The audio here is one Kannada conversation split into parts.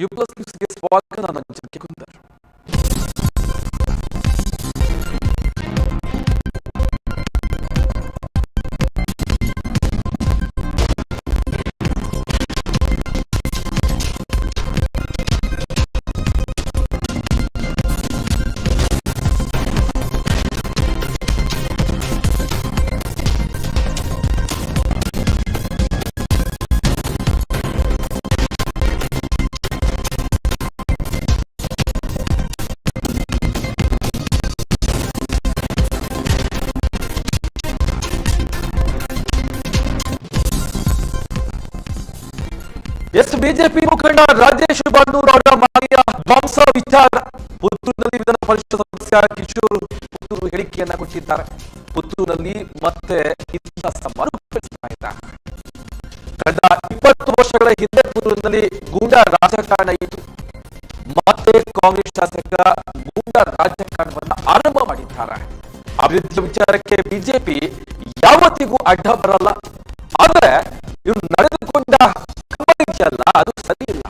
ಯು ಪ್ಲಸ್ ನ್ಯೂಸ್ಗೆ ಸ್ವಾಗತ ಎಸ್ ಬಿಜೆಪಿ ಮುಖಂಡ ರಾಜೇಶ್ ಬಾಂಡೂರ್ ಅವರ ಮನೆಯ ಧ್ವಂಸ ವಿಚಾರ. ಪುತ್ತೂರಿನಲ್ಲಿ ವಿಧಾನ ಪರಿಷತ್ ಸದಸ್ಯ ಕಿಶೋರ್ ಪುತ್ತೂರು ಹೇಳಿಕೆಯನ್ನ ಕೊಟ್ಟಿದ್ದಾರೆ. ಪುತ್ತೂರಿನಲ್ಲಿ ಮತ್ತೆ ಇತಿಹಾಸ ಮರುಕಳಿಸ್ತಾ ಕಳೆದ ಇಪ್ಪತ್ತು ವರ್ಷಗಳ ಹಿಂದೆ ಪುತ್ತೂರಿನಲ್ಲಿ ಗೂಂಡಾ ರಾಜಕಾರಣ ಇತ್ತು. ಮತ್ತೆ ಕಾಂಗ್ರೆಸ್ ಶಾಸಕ ಗೂಂಡಾ ರಾಜಕಾರಣವನ್ನ ಆರಂಭ ಮಾಡಿದ್ದಾರೆ. ಅಭಿವೃದ್ಧಿ ವಿಚಾರಕ್ಕೆ ಬಿಜೆಪಿ ಯಾವತ್ತಿಗೂ ಅಡ್ಡ ಬರಲ್ಲ. ಆದರೆ ಇವ್ರು ನಡೆದುಕೊಂಡ ಇದೆಯಲ್ಲ, ಅದು ಸರಿ ಇಲ್ಲ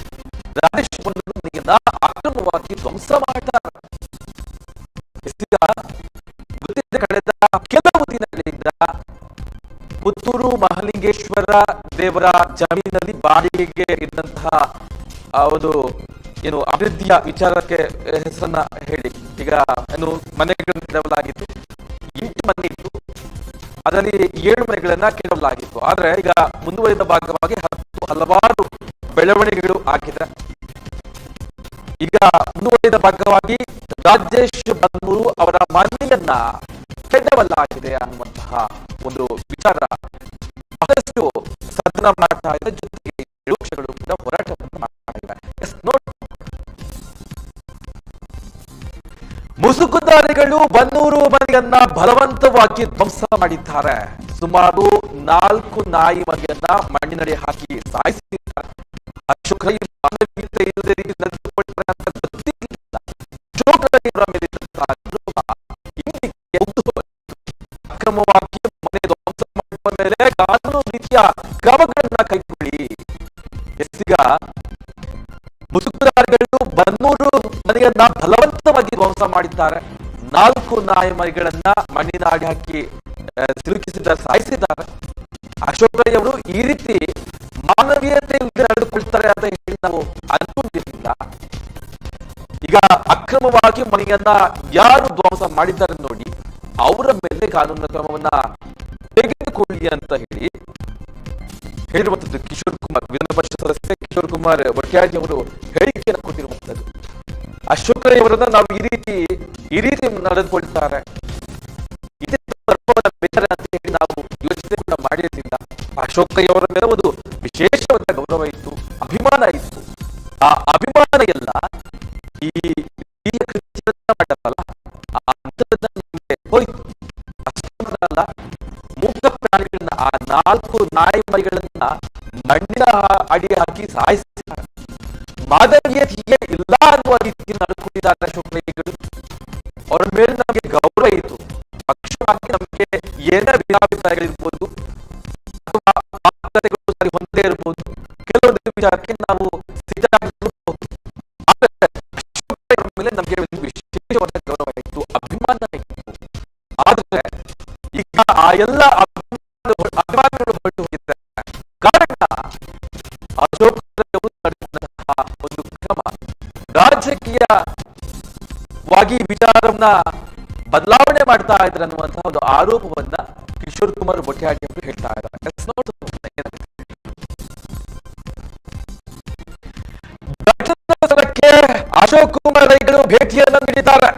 ರಾಜೇಶ್ ಬಂಧುಗಳನ್ನ ಅಕ್ರಮವಾಗಿ ಧ್ವಂಸ ಮಾಡ್ತಾರೆ ಕೆಲವು ದಿನಗಳಿಂದ ಪುತ್ತೂರು ಮಹಲಿಂಗೇಶ್ವರ ದೇವರ ಜಮೀನಲ್ಲಿ ಬಾಡಿಗೆಗೆ ಇದ್ದಂತಹ ಒಂದು, ಏನು, ಅಭಿವೃದ್ಧಿಯ ವಿಚಾರಕ್ಕೆ ಹೆಸರನ್ನ ಹೇಳಿ. ಈಗ, ಏನು ಮನೆಗಳನ್ನು ಕೆಡವಲಾಗಿತ್ತು ಎಂಟು ಮನೆ ಇತ್ತು ಅದರಲ್ಲಿ ಏಳು ಮನೆಗಳನ್ನ ಕೇಳಲಾಗಿತ್ತು ಆದ್ರೆ ಈಗ ಮುಂದುವರಿದ ಭಾಗವಾಗಿ ಹತ್ತು ಹಲವಾರು ಬೆಳವಣಿಗೆಗಳು ಆಗಿದೆ ಈಗ ಮುಂದುವರಿದ ಭಾಗವಾಗಿ ರಾಜೇಶ್ ಬನ್ಮೂರು ಅವರ ಮನೆಯನ್ನ ಕೆಡವಲಾಗಿದೆ ಅನ್ನುವಂತಹ ಒಂದು ವಿಚಾರ ಬಹಳಷ್ಟು ಸದನ ಮಾಡ್ತಾ ಇದೆ. ಜೊತೆಗೆ ಮುಸುಕುದಾರಿಗಳು ಬನ್ನೂರು ಮನೆಯನ್ನ ಬಲವಂತವಾಗಿ ಧ್ವಂಸ ಮಾಡಿದ್ದಾರೆ. ಸುಮಾರು ನಾಲ್ಕು ನಾಯಿ ಮನೆಯನ್ನ ಮಣ್ಣಿನಡಿ ಹಾಕಿ ಸಾಯಿಸಿದ್ದಾರೆ. ಅಕ್ರಮವಾಗಿ ಮನೆ ಧ್ವಂಸ ಮಾಡುವ ಮೇಲೆ ಕಾನೂನು ರೀತಿಯ ಕ್ರಮಗಳನ್ನ ಕೈಗೊಳ್ಳಿ. ಎಸ್ಸಿಗ ಮುಸುಕುದಾರಿಗಳು ಬನ್ನೂರು ಮನೆಯನ್ನ ಬಲವಂತವಾಗಿ ಧ್ವಂಸ ಮಾಡಿದ್ದಾರೆ. ನಾಲ್ಕು ನಾಯಿ ಮರಿಗಳನ್ನ ಮಣ್ಣಿನ ಆಡಿ ಹಾಕಿ ಸಿಲುಕಿಸಿದ ಸಾಯಿಸಿದ್ದಾರೆ ಅಶೋಕ್ ರೈ ಅವರು ಈ ರೀತಿ ಮಾನವೀಯತೆ ನಡೆದುಕೊಳ್ತಾರೆ ಅಂತ ಹೇಳಿ ನಾವು ಅನ್ಕೊಂಡಿರ್ಲಿಲ್ಲ. ಈಗ ಅಕ್ರಮವಾಗಿ ಮನೆಯನ್ನ ಯಾರು ಧ್ವಂಸ ಮಾಡಿದ್ದಾರೆ ನೋಡಿ, ಅವರ ಮೇಲೆ ಕಾನೂನಿನ ಕ್ರಮವನ್ನ ತೆಗೆದುಕೊಳ್ಳಿ ಅಂತ ಹೇಳಿ ಹೇಳಿರುವಂತದ್ದು ಕಿಶೋರ್ ಕುಮಾರ್, ವಿಧಾನ ಪರಿಷತ್ ಸದಸ್ಯ ಕಿಶೋರ್ ಕುಮಾರ್ ವಟ್ಯಾಜಿ ಅವರು ಹೇಳಿಕೆಯನ್ನು ಕೊಟ್ಟಿರುವಂತದ್ದು ಅಶೋಕ್ ರೈ ನಾವು ಈ ರೀತಿ ಈ ರೀತಿ ನಡೆದುಕೊಳ್ತಾರೆ ನಾವು ಯೋಚನೆ ಕೂಡ ಮಾಡಿರಲಿಲ್ಲ. ಅಶೋಕ್ ಅವರ ಮೇಲೆ ಒಂದು ವಿಶೇಷವಾದ ಗೌರವ ಇತ್ತು, ಅಭಿಮಾನ ಇತ್ತು. ಆ ಅಭಿಮಾನ ಎಲ್ಲ ಈ ಮಾಡಲ್ಲ ಹೋಯ್ತು. ಅಲ್ಲ ಮೂಕ ಪ್ರಾಣಿಗಳನ್ನ ಆ ನಾಲ್ಕು ನಾಯಿ ಮರಿಗಳನ್ನ ಮಣ್ಣಿನ ಅಡಿ ಹಾಕಿ ಸಾಯಿಸಿದ್ದಾರೆ. ಹೀಗೆ ಇಲ್ಲ ಅನ್ನುವ ರೀತಿ ನಡ್ಕೊಂಡಿದ್ದಾರೆ ಅಶೋಕ್ ನಮಗೆ ಗೌರವ ಇತ್ತು. ಪಕ್ಷವಾಗಿ ನಮಗೆ ಏನೇ ಭಿನ್ನಾಭಿಪ್ರಾಯಗಳಿರ್ಬೋದು, ಅಥವಾ ಸರಿ ಹೊಂದೇ ಇರ್ಬೋದು ಕೆಲವೊಂದು ವಿಚಾರಕ್ಕೆ ನಾವು ಮೇಲೆ ನಮಗೆ ವಿಶೇಷವಾದ ಗೌರವ ಇತ್ತು, ಅಭಿಮಾನ ಇತ್ತು. ಆದರೆ ಈಗ ಆ ಎಲ್ಲ ಅಭಿಮಾನಗಳು ಹೊರಟು ಹೋಗಿದ್ದಾರೆ. ಕಾರಣ ಒಂದು ಕ್ರಮ ರಾಜಕೀಯವಾಗಿ ವಿಚಾರವನ್ನ ಬದಲಾವಣೆ ಮಾಡ್ತಾ ಇದ್ದಾರೆ ಅನ್ನುವಂತಹ ಒಂದು ಆರೋಪವನ್ನ ಕಿಶೋರ್ ಕುಮಾರ್ ಬೊಟ್ಯಾಡಿ ಅವರು ಹೇಳ್ತಾ ಇದ್ದಾರೆ. ಅಶೋಕ್ ಕುಮಾರ್ ರೈಗಳು ಭೇಟಿಯನ್ನ ನೀಡಿದ್ದಾರೆ.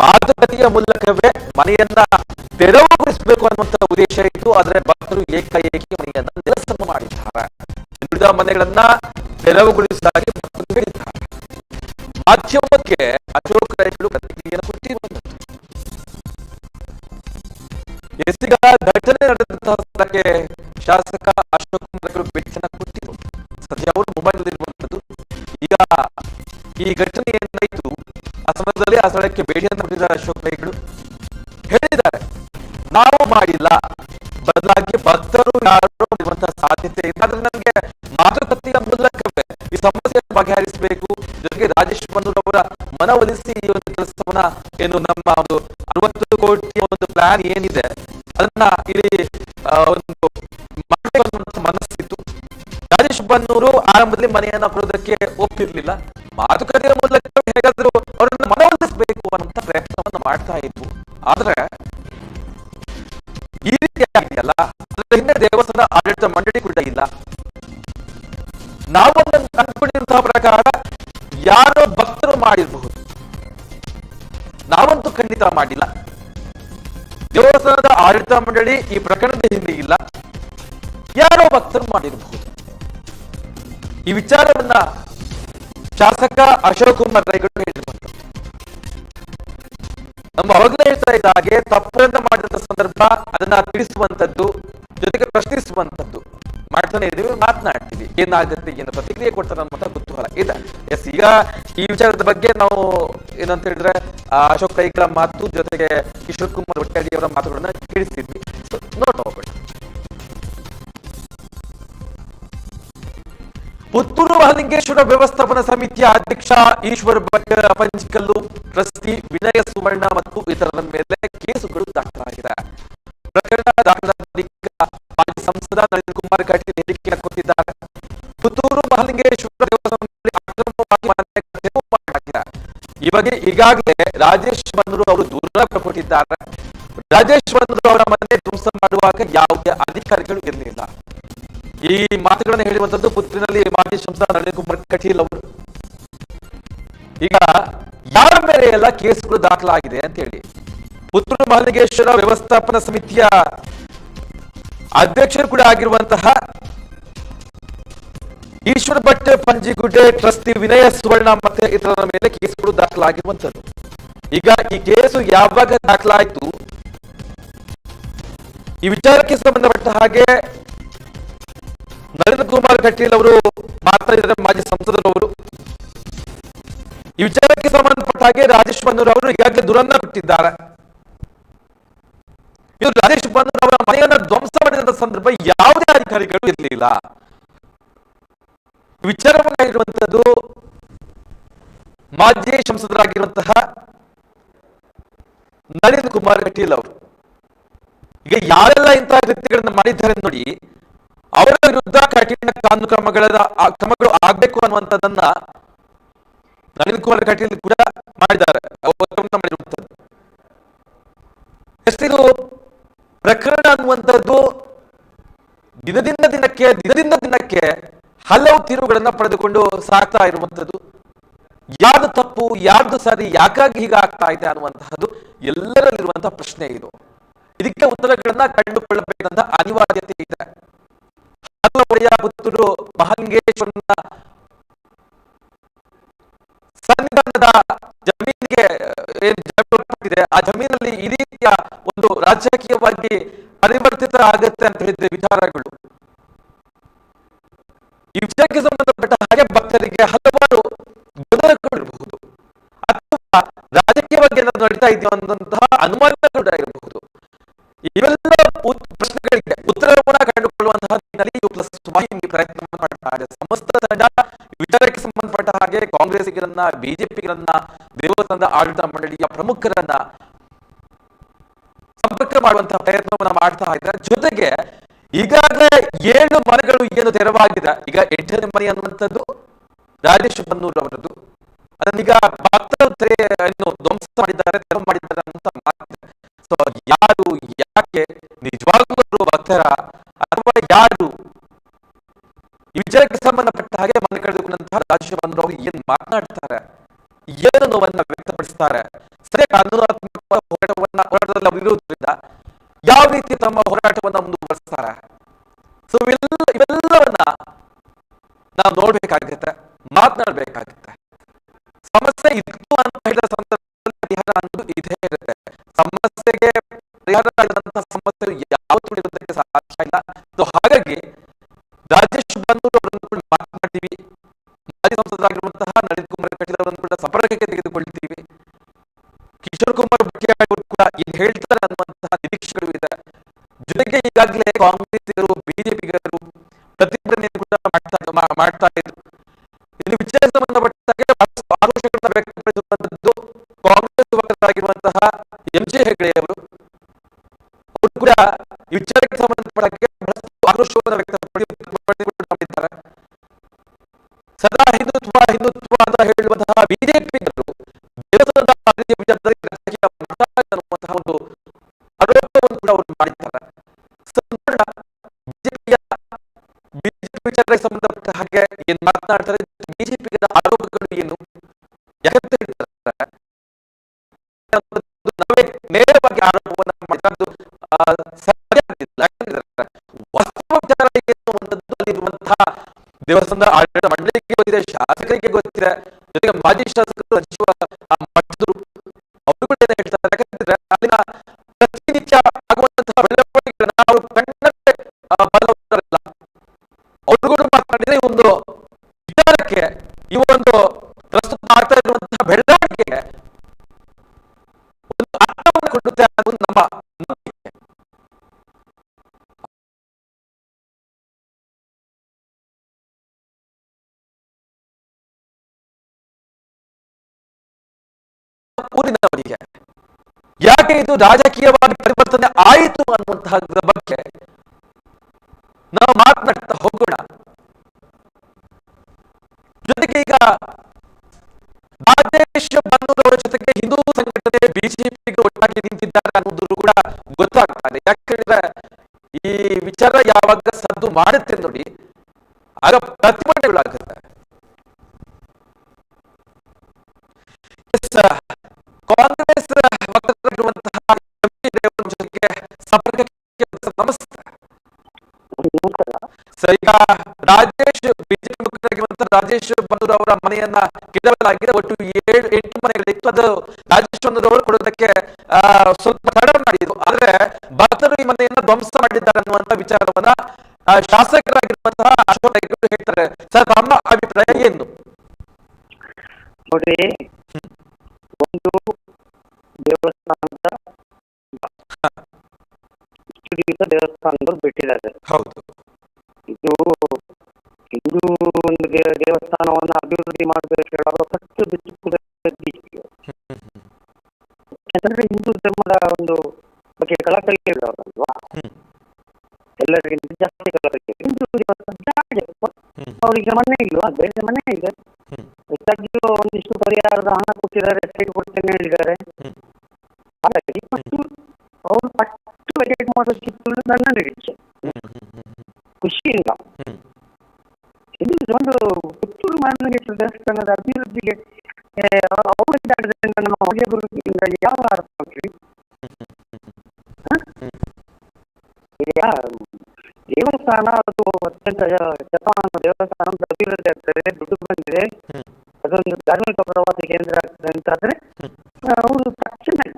ಮಾತುಕತೆಯ ಮೂಲಕವೇ ಮನೆಯನ್ನ ತೆರವುಗೊಳಿಸಬೇಕು ಅನ್ನುವಂತ ಉದ್ದೇಶ ಇತ್ತು. ಆದರೆ ಭಕ್ತರು ಏಕಾಏಕಿ ಮನೆಯನ್ನ ನಿರಸನ ಮಾಡಿದ್ದಾರೆ. ಉಳಿದ ಮನೆಗಳನ್ನ ತೆರವುಗೊಳಿಸಲಾಗಿ ಭಕ್ತರು ಹೇಳಿದ್ದಾರೆ ಮಾಧ್ಯಮಕ್ಕೆ ಅಶೋಕ್ ರೈಗಳು ಪ್ರತಿಕ್ರಿಯೆಯನ್ನು ಕೊಟ್ಟಿರುವಂತದ್ದು. ಎಸ್ಸಿಗಳ ಘಟನೆ ನಡೆದಂತಹ ಸ್ಥಳಕ್ಕೆ ಶಾಸಕ ಅಶೋಕ್ ಕುಮಾರ್ ಬೆಚ್ಚನ ಕೊಟ್ಟಿದ್ರು ಸದ್ಯ ಅವರು ಮುಂಬೈನಲ್ಲಿರುವಂತದ್ದು ಈಗ ಈ ಘಟನೆ ಸಮಯದಲ್ಲಿ ಆ ಸ್ಥಳಕ್ಕೆ ಬೇಡಿಯನ್ನು ಕೊಟ್ಟಿದ್ದಾರೆ ಅಶೋಕ್ ಹೇಳಿದ್ದಾರೆ, ನಾವು ಮಾಡಿಲ್ಲ. ಬದಲಾಗಿ ಭಕ್ತರು ಯಾರು ಇರುವಂತಹ ಸಾಧ್ಯತೆ ಇಲ್ಲ. ಆದ್ರೆ ನನಗೆ ಮಾತುಕತೆಯ ಈ ಸಮಸ್ಯೆ ಬಗೆಹರಿಸಬೇಕು. ಜೊತೆಗೆ ರಾಜೇಶ್ ಬನ್ನೂರ್ ಅವರ ಮನವೊಲಿಸಿ ಈ ಒಂದು ಕೆಲಸವನ್ನ ಏನು ನಮ್ಮ ಒಂದು ಅರವತ್ತು ಕೋಟಿ ಒಂದು ಪ್ಲಾನ್ ಏನಿದೆ, ಅದನ್ನ ಇಲ್ಲಿ ಒಂದು ಮನಸ್ಸಿತ್ತು. ರಾಜೇಶ್ ಬನ್ನೂರು ಆರಂಭದಲ್ಲಿ ಮನೆಯನ್ನ ಕೊಡೋದಕ್ಕೆ ಒಪ್ಪಿರ್ಲಿಲ್ಲ. ಮಾತುಕತೆಯ ಮೂಲಕ ಮನವೊಲಿಸಬೇಕು ಅಂತ ಪ್ರಯತ್ನವನ್ನು ಮಾಡ್ತಾ ಇದ್ವು. ಆದ್ರೆ ಈ ರೀತಿ ಆಗಿದೆಯಲ್ಲ? ಅದರ ಹಿಂದೆ ದೇವಸ್ಥಾನ ಆಡಳಿತ ಮಂಡಳಿ ಕೂಡ ಇಲ್ಲ. ನಾವು ಕಂಡುಕೊಂಡಿರುವಂತಹ ಪ್ರಕಾರ ಯಾರೋ ಭಕ್ತರು ಮಾಡಿರಬಹುದು. ನಾವಂತೂ ಖಂಡಿತ ಮಾಡಿಲ್ಲ. ದೇವಸ್ಥಾನದ ಆಡಳಿತ ಮಂಡಳಿ ಈ ಪ್ರಕರಣದ ಹಿಂದೆ ಇಲ್ಲ. ಯಾರೋ ಭಕ್ತರು ಮಾಡಿರಬಹುದು. ಈ ವಿಚಾರವನ್ನ ಶಾಸಕ ಅಶೋಕ್ ಕುಮಾರ್ ರೈಗಳು ಹೇಳಿರುವಂತದ್ದು ನಮ್ಮ ಅವಾಗಲೇ ಹೇಳ್ತಾ ಇದ್ದ ಹಾಗೆ ತಪ್ಪನ್ನ ಮಾಡಿದಂತ ಸಂದರ್ಭ ಅದನ್ನ ತಿಳಿಸುವಂತದ್ದು, ಜೊತೆಗೆ ಪ್ರಶ್ನಿಸುವಂತದ್ದು. ಮಾಡ್ತಾನೆ ಇದೀವಿ ಮಾತನಾಡ್ತೀವಿ. ಏನಾಗುತ್ತೆ, ಏನು ಪ್ರತಿಕ್ರಿಯೆ ಕೊಡ್ತಾರೆ ಅನ್ನೋ ಕುತೂಹಲ ಇದೆ ಎಸ್ ಈಗ ಈ ವಿಚಾರದ ಬಗ್ಗೆ ನಾವು ಏನಂತ ಹೇಳಿದ್ರೆ ಅಶೋಕ್ ಕೈಗಳ ಮಾತು ಜೊತೆಗೆ ಕಿಶೋರ್ ಕುಮಾರ್ ಒಟ್ಟಾಡಿ ಅವರ ಮಾತುಗಳನ್ನ ತಿಳಿಸಿದ್ವಿ ಸೊ ನೋಡ್ತಾ ಹೋಗ್ಬೇಡ ಪುತ್ತೂರು ಮಹಲಿಂಗೇಶ್ವರ ವ್ಯವಸ್ಥಾಪನಾ ಸಮಿತಿಯ ಅಧ್ಯಕ್ಷ ಈಶ್ವರ್ ಭಟ್ ಪಂಚಿಕಲ್ಲು ಟ್ರಸ್ಟಿ ವಿನಯ ಸುವರ್ಣ ಮತ್ತು ಇತರರ ಮೇಲೆ ಕೇಸುಗಳು ದಾಖಲಾಗಿದೆ. ಪ್ರಕರಣ ಮಾಜಿ ಸಂಸದ ನಳಿನ್ ಕುಮಾರ್ ಕಟೀಲ್ ಹೇಳಿಕೆ ಕೊಟ್ಟಿದ್ದಾರೆ ಪುತ್ತೂರು ಮಹಲಿಂಗೇಶ್ವರ ದೇವಸ್ಥಾನದಲ್ಲಿ ಈ ಬಗ್ಗೆ ಈಗಾಗಲೇ ರಾಜೇಶ್ ಬಂದ್ರು ಅವರು ದೂರ ಕೊಟ್ಟಿದ್ದಾರೆ ರಾಜೇಶ್ ಬಂದ್ರು ಅವರ ಮನೆ ಧ್ವಂಸ ಮಾಡುವಾಗ ಯಾವುದೇ ಅಧಿಕಾರಿಗಳು ಇರಲಿಲ್ಲ. ಈ ಮಾತುಗಳನ್ನು ಹೇಳುವಂತದ್ದು ಪುತ್ರಿನಲ್ಲಿ ಮಾಜಿ ಸಂಸದ ನಳಿನ್ ಕುಮಾರ್ ಕಟೀಲ್ ಅವರು. ಈಗ ಯಾರ ಮೇಲೆ ಎಲ್ಲ ಕೇಸ್ಗಳು ದಾಖಲಾಗಿದೆ ಅಂತ ಹೇಳಿ ಪುತ್ರ ಮಹಾಲಿಂಗೇಶ್ವರ ವ್ಯವಸ್ಥಾಪನಾ ಸಮಿತಿಯ ಅಧ್ಯಕ್ಷರು ಕೂಡ ಆಗಿರುವಂತಹ ಈಶ್ವರ ಭಟ್, ಪಂಜಿಗುಡ್ಡೆ, ಟ್ರಸ್ಟಿ ವಿನಯ ಸುವರ್ಣ ಮತ್ತೆ ಇತರರ ಮೇಲೆ ಕೇಸ್ಗಳು ದಾಖಲಾಗಿರುವಂತದ್ದು. ಈಗ ಈ ಕೇಸು ಯಾವಾಗ ದಾಖಲಾಯಿತು? ಈ ವಿಚಾರಕ್ಕೆ ಸಂಬಂಧಪಟ್ಟ ಹಾಗೆ ನಳಿನ್ ಕುಮಾರ್ ಕಟೀಲ್ ಅವರು ಮಾತಾಡಿದರೆ ಮಾಜಿ ಸಂಸದರವರು. ಈ ವಿಚಾರಕ್ಕೆ ಸಂಬಂಧಪಟ್ಟ ಹಾಗೆ ರಾಜೇಶ್ ಬನ್ನೂರ್ ಅವರು ಈಗಾಗಲೇ ದುರನ್ನ ಕೊಟ್ಟಿದ್ದಾರೆ. ಇದು ರಾಜೇಶ್ ಬನ್ನೂರ್ ಅವರ ಮನೆಯನ್ನು ಧ್ವಂಸ ಮಾಡಿದಂತ ಸಂದರ್ಭ ಯಾವುದೇ ಅಧಿಕಾರಿಗಳು ಇರಲಿಲ್ಲ. ವಿಚಾರವಾಗಿರುವಂತದ್ದು ಮಾಜಿ ಸಂಸದರಾಗಿರುವಂತಹ ನರೇಂದ್ರ ಕುಮಾರ್ ಕಟೀಲ್ ಅವರು. ಈಗ ಯಾರೆಲ್ಲ ಇಂತಹ ವ್ಯಕ್ತಿಗಳನ್ನ ಮಾಡಿದ್ದಾರೆ ನೋಡಿ ಅವರ ವಿರುದ್ಧ ಕಠಿಣ ಕಾನೂನು ಕ್ರಮಗಳ ಕ್ರಮಗಳು ಆಗ್ಬೇಕು ಅನ್ನುವಂಥದ್ದನ್ನ ನಳಿನ್ ಕುಮಾರ್ ಕಟೀಲ್ ಕೂಡ ಮಾಡಿದ್ದಾರೆ. ಮಾಡಿರುವಂಥದ್ದು ಪ್ರಕರಣ ಅನ್ನುವಂಥದ್ದು ದಿನದಿಂದ ದಿನಕ್ಕೆ ದಿನದಿಂದ ದಿನಕ್ಕೆ ಹಲವು ತಿರುವುಗಳನ್ನ ಪಡೆದುಕೊಂಡು ಸಾಗ್ತಾ ಇರುವಂಥದ್ದು. ಯಾರ್ದು ತಪ್ಪು ಯಾರ್ದು ಸರಿ, ಯಾಕಾಗಿ ಹೀಗಾಗ್ತಾ ಇದೆ ಅನ್ನುವಂತಹದ್ದು ಎಲ್ಲರಲ್ಲಿರುವಂತಹ ಪ್ರಶ್ನೆ ಇದು. ಇದಕ್ಕೆ ಉತ್ತರಗಳನ್ನ ಕಂಡುಕೊಳ್ಳಬೇಕಾದಂತಹ ಅನಿವಾರ್ಯತೆ ಇದೆ. ಹಲವಡೆಯ ಪುತ್ತೂರು ಮಹಲಿಂಗೇಶ್ವರನ ಸನ್ನಿಧಾನದ ಜಮೀನಿಗೆ ಜಮೀನು ಆ ಜಮೀನಲ್ಲಿ ಈ ರೀತಿಯ ಒಂದು ರಾಜಕೀಯವಾಗಿ ಪರಿವರ್ತಿತ ಆಗುತ್ತೆ ಅಂತ ಹೇಳಿದ್ರೆ ವಿಚಾರಗಳು. ಈ ವಿಷಯಕ್ಕೆ ಸಂಬಂಧಪಟ್ಟ ಹಾಗೆ ಭಕ್ತರಿಗೆ ಹಲವಾರು ಗೊಂದಲಗಳಿರಬಹುದು ಅಥವಾ ರಾಜಕೀಯವಾಗಿ ಏನಾದ್ರು ನಡೀತಾ ಇದೆಯೋ ಅನ್ನುವಂತಹ ಅನುಮಾನಗಳು ಇರಬಹುದು. ಇವೆಲ್ಲ ನಿಟ್ಟಿನಲ್ಲಿ ಯು ಪ್ಲಸ್ ಪ್ರಯತ್ನ ಮಾಡ್ತಾ ಇದೆ. ಸಮಸ್ತ ತಂಡ ವಿಚಾರಕ್ಕೆ ಸಂಬಂಧಪಟ್ಟ ಹಾಗೆ ಕಾಂಗ್ರೆಸ್ಸಿಗರನ್ನ ಬಿಜೆಪಿಗಳನ್ನ ದೇವಸ್ಥಾನದ ಆಡಳಿತ ಮಂಡಳಿಯ ಪ್ರಮುಖರನ್ನ ಸಂಪರ್ಕ ಮಾಡುವಂತಹ ಪ್ರಯತ್ನವನ್ನ ಮಾಡ್ತಾ ಇದ್ದಾರೆ. ಜೊತೆಗೆ ಈಗಾಗಲೇ ಏಳು ಮನೆಗಳು ಏನು ತೆರವಾಗಿದೆ. ಈಗ ಎಂಟನೇ ಮನೆ ಅನ್ನುವಂಥದ್ದು ರಾಜೇಶ್ ಬನ್ನೂರ್ ಅವರದ್ದು. ಅದನ್ನೀಗ ಭಕ್ತರು ಧ್ವಂಸ ಮಾಡಿದ್ದಾರೆ, ತೆರವು ಮಾಡಿದ್ದಾರೆ ಅಂತ ಮಾತಿದೆ. ಸೊ ಯಾರು, ಯಾಕೆ ನಿಜವಾಗ್ಲೂ ಭಕ್ತರ ಅಥವಾ ಯಾರು ಈ ವಿಚಾರಕ್ಕೆ ಸಂಬಂಧಪಟ್ಟ ಹಾಗೆ ಮನೆ ಕಳೆದುಕೊಂಡಂತಹ ರಾಜಶೇಖರ ಅವರು ಏನ್ ಮಾತನಾಡ್ತಾರೆ, ಏನು ನೋವನ್ನ ವ್ಯಕ್ತಪಡಿಸ್ತಾರೆ ಸರಿ ಕಾನೂನಾತ್ಮಕ ಹೋರಾಟವನ್ನ, ಹೋರಾಟದಲ್ಲಿ ಯಾವ ರೀತಿ ತಮ್ಮ ಹೋರಾಟವನ್ನ ಚಟುವಟಿಕೆ ಕೂಡ ಇದು ಹೇಳ್ತಾರೆ ಅನ್ನುವಂತಹ ನಿರೀಕ್ಷೆಗಳು ಇದೆ. ಜೊತೆಗೆ ಈಗಾಗಲೇ ಕಾಂಗ್ರೆಸ್ಗರು ಬಿಜೆಪಿಗರು ಪ್ರತಿಭಟನೆ ಕೂಡ ಮಾಡ್ತಾ ಮಾಡ್ತಾ ಇದ್ರು. ಇಲ್ಲಿ ವಿಚಾರ ಸಂಬಂಧಪಟ್ಟಾಗ ಆಕ್ರೋಶಗಳನ್ನ ವ್ಯಕ್ತಪಡಿಸುವಂತದ್ದು ಕಾಂಗ್ರೆಸ್ ಯುವಕರಾಗಿರುವಂತಹ ಎಂ ಜೆ ಹೆಗ್ಡೆ ಅವರು. ಅವರು ಕೂಡ ಈ ವಿಚಾರಕ್ಕೆ ಸಂಬಂಧಪಟ್ಟಕ್ಕೆ ಆಕ್ರೋಶವನ್ನು ವ್ಯಕ್ತಪಡಿಸಿದ್ದಾರೆ ಸದಾ ಹಿಂದುತ್ವ ಹಿಂದುತ್ವ ಅಂತ ಹೇಳುವಂತಹ ಬಿಜೆಪಿ ಮಾತನಾಡ್ತಾರೆ ಬಿಜೆಪಿ ಆರೋಪಗಳು ಏನು? ನೇರವಾಗಿ ಆರೋಪವನ್ನು ಮಾಡಿದ್ದು ದೇವಸ್ಥಾನದ ಆಡಳಿತ ಮಂಡಳಿಗೆ ಗೊತ್ತಿದೆ, ಶಾಸಕರಿಗೆ ಗೊತ್ತಿದೆ. ಜೊತೆಗೆ ಮಾಜಿ ಶಾಸಕರು ಸಚಿವ ಊರಿನವರಿಗೆ. ಯಾಕೆ ಇದು ರಾಜಕೀಯವಾಗಿ ಪರಿವರ್ತನೆ ಆಯಿತು ಅನ್ನುವಂತಹ ಬಗ್ಗೆ ನಾವು ಮಾತನಾಡ್ತಾ ಹೋಗೋಣ. ಜೊತೆಗೆ ಈಗ ರಾಜೇಶ್ ಬನ್ನೂರವರ ಜೊತೆಗೆ ಹಿಂದೂ ಸಂಘಟನೆ ಬಿಜೆಪಿಗೆ ಒಟ್ಟಾಗಿ ನಿಂತಿದ್ದಾರೆ ಅನ್ನೋದು ಕೂಡ ಗೊತ್ತಾಗ್ತದೆ. ಯಾಕಂದ್ರೆ ಈ ವಿಚಾರ ಯಾವಾಗ ಸದ್ದು ಮಾಡುತ್ತೆ ನೋಡಿ, ಆಗ ಪ್ರತಿಭಟನೆಗಳಾಗುತ್ತೆ. ನಮಸ್ತೆ ಸರ್, ಈಗ ರಾಜೇಶ್, ಬಿಜೆಪಿ ಮುಖಂಡರಾಗಿರುವಂತಹ ರಾಜೇಶ್ ಬನ್ನೂರ್ ಅವರ ಮನೆಯನ್ನ ಕೆಡವಲಾಗಿದೆ ಒಟ್ಟು ಏಳು, ಎಂಟು ಮನೆಗಳಿತ್ತು. ಅದು ರಾಜೇಶ್ ಬನ್ನೂರ್ ಅವರು ಕೊಡೋದಕ್ಕೆ ಸ್ವಲ್ಪ ತಡ ಮಾಡಿದ್ರು. ಆದ್ರೆ ಭಕ್ತರು ಈ ಮನೆಯನ್ನ ಧ್ವಂಸ ಮಾಡಿದ್ದಾರೆ ಅನ್ನುವಂತ ವಿಚಾರವನ್ನ ಶಾಸಕರಾಗಿರುವಂತಹ ಅಶೋಕ್ ನಾಯ್ಕರು ಹೇಳ್ತಾರೆ. ಸರ್, ತಮ್ಮ ಅಭಿಪ್ರಾಯ ಏನು? ನೋಡಿ, ಒಂದು ದೇವಸ್ಥಾನದ ಇಷ್ಟು ದಿವಸ ದೇವಸ್ಥಾನದವ್ರು ಬಿಟ್ಟಿದ್ದಾರೆ. ಹೌದು. ಇದು ಹಿಂದೂ ಒಂದು ದೇವಸ್ಥಾನವನ್ನು ಅಭಿವೃದ್ಧಿ ಮಾಡಬೇಕು ಹೇಳುವ ಫಸ್ಟ್ ಯಾಕಂದ್ರೆ ಹಿಂದೂ ಧರ್ಮದ ಒಂದು ಬಗ್ಗೆ ಕಳಕಳಿ ಅಲ್ವಾ ಹ್ಮ್. ಎಲ್ಲರಿಗಿಂತ ಜಾಸ್ತಿ ಕಳಕಳಿ ಹಿಂದೂ ದೇವಸ್ಥಾನ ಅವ್ರಿಗೆ ಮನೆ ಇಲ್ವಾ? ಬೇರೆ ಮನೆ ಇದೆ. ಹೆಚ್ಚಾಗಿ ಒಂದಿಷ್ಟು ಪರಿಹಾರದ ಹಣ ಕೊಟ್ಟಿದ್ದಾರೆ ಸೈಡ್ ಕೊಡ್ತೇನೆ ಹೇಳಿದ್ದಾರೆ. ಹಾಗಾಗಿ ಅವರು ಫಸ್ಟ್ ವೆಕೇಟ್ ಮಾಡೋದಕ್ಕಿತ್ತು ನನ್ನ ನಿರೀಕ್ಷೆ ಖುಷಿಯಿಂದ ಹ್ಮ್. ಇದು ಒಂದು ಪುತ್ತೂರು ಮಾನಗೇಶ್ವರ ದೇವಸ್ಥಾನದ ಅಭಿವೃದ್ಧಿಗೆ ಆ, ಅವರ ಜಾಗದಿಂದ ನಮ್ಮ ಹೊಗೆ ಬರುವುದರಿಂದ ಯಾವ ಅರ್ಥ ಉಂಟ್ರಿ? ಹ? ಈಗ ದೇವಸ್ಥಾನ ಅದು ಅತ್ಯಂತ ಜಪಾನ ದೇವಸ್ಥಾನ ಒಂದು ಅಭಿವೃದ್ಧಿ ಆಗ್ತದೆ ದುಡ್ಡು ಬಂದಿದೆ ಹ್ಮ್. ಅದೊಂದು ಧಾರ್ಮಿಕ ಪ್ರವಾಸಿ ಕೇಂದ್ರ ಆಗ್ತದೆ ಅಂತಾದ್ರೆ ಅವರು ತಕ್ಷಣಕ್ಕೆ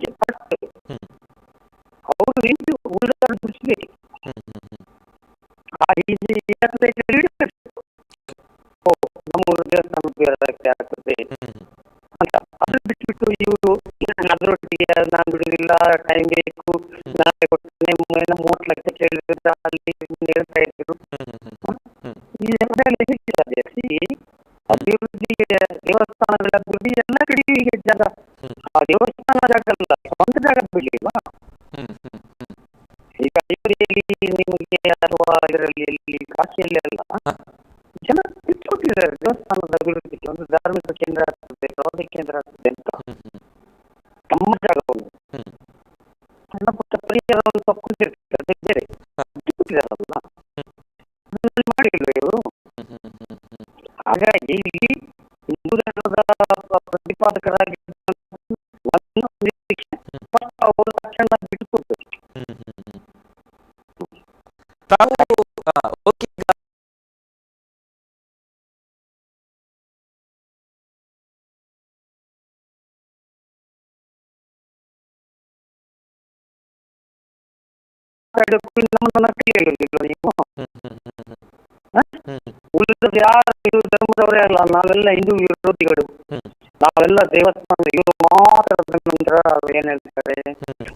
ನಾನು ಬಿಡುದಿಲ್ಲ ಟೈಮ್ ಬೇಕು ನಾಳೆ ಕೊಡ್ತೇನೆ ಮೂವತ್ತು ಲಕ್ಷ ಕೇಳಿದ್ರೆ ಅಲ್ಲಿ ಇಲ್ಲಿ ಹೇಳ್ತಾ ಇದ್ರು ಅಭಿವೃದ್ಧಿಗೆ ದೇವಸ್ಥಾನಗಳ ಅಭಿವೃದ್ಧಿ ಎಲ್ಲ ಕಡೆ ಈಗ ಜಾಗ ಆ ದೇವಸ್ಥಾನ ಜಾಗ ಅಲ್ಲ ಸ್ವಂತ ಜಾಗ ಬಿಡ್ಲಿಲ್ವಾ ಈಗ ಐವರಿಯಲ್ಲಿ ನಿಮಗೆ ಅಥವಾ ಇದರಲ್ಲಿ ಇಲ್ಲಿ ಕಾಶಿಯಲ್ಲಿ ಅಲ್ಲ ಜನ ಬಿಟ್ಟುಕೊಟ್ಟಿದ್ದಾರೆ ದೇವಸ್ಥಾನದ ಅಭಿವೃದ್ಧಿಗೆ. ಒಂದು ಧಾರ್ಮಿಕ ಕೇಂದ್ರ ಆಗ್ತದೆ ಪ್ರವಾಸಿ ಕೇಂದ್ರ ಆಗ್ತದೆ ಅಂತ. ತಾವು ಆ, ಓಕೆ ಈಗ ಮಾತಾಡೋಕ್ಕೂ ನಮ್ಮನ್ನ ತಿಳಿಯಲಿಲ್ಲ ನೀವು ಹ? ಉಳಿದದ್ದು ಯಾರು ಹಿಂದೂ ಧರ್ಮದವರೇ ಅಲ್ಲ ನಾವೆಲ್ಲ ಹಿಂದೂ ವಿರೋಧಿಗಳು ನಾವೆಲ್ಲ ದೇವಸ್ಥಾನ ಇವರು ಮಾತಾಡಿದ ನಂತರ ಅವ್ರು ಏನ್ ಹೇಳ್ತಾರೆ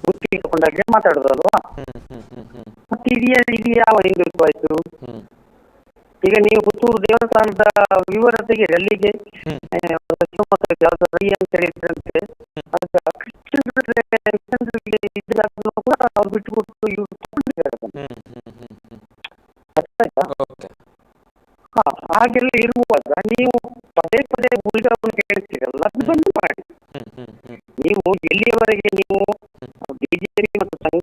ಬುದ್ಧಿ ತಗೊಂಡಾಗೆ ಮಾತಾಡೋದಲ್ವಾ ಮತ್ತೆ ಇದೆಯಾ ಇದು ಯಾವ ಹಿಂದುತ್ವವಾಯ್ತು ಹ್ಮ್. ಈಗ ನೀವು ಪುತ್ತೂರು ದೇವಸ್ಥಾನದ ವಿವರ ತೆಗೀರಿ ಅಲ್ಲಿಗೆ ಶಿವಮೊಗ್ಗಕ್ಕೆ ಯಾವ್ದು ರೈ ಅಂತ ಹೇಳಿದ್ರಂತೆ. ಅದಕ್ಕೆ ಕ್ರಿಶ್ಚಿಯನ್ಸ್ರಿಗೆ ಇದ್ದಾಗ ಕೂಡ ಅವ್ರು ಬಿಟ್ಟು ಕೊಟ್ಟು ಇವ್ರು ತಗೊಂಡಿದ್ದಾರೆ ಹಾ ಹಾಗೆಲ್ಲ ಇರುವಾಗ ನೀವು ಪದೇ ಪದೇ ಉಳಿದವನ್ನ ಕೇಳ್ತೀರಲ್ಲ ಅದು ಬಂದು ಮಾಡಿ. ನೀವು ಎಲ್ಲಿಯವರೆಗೆ ನೀವು ಎಲ್ಲಿಯವರೆಗೆ ನೀವು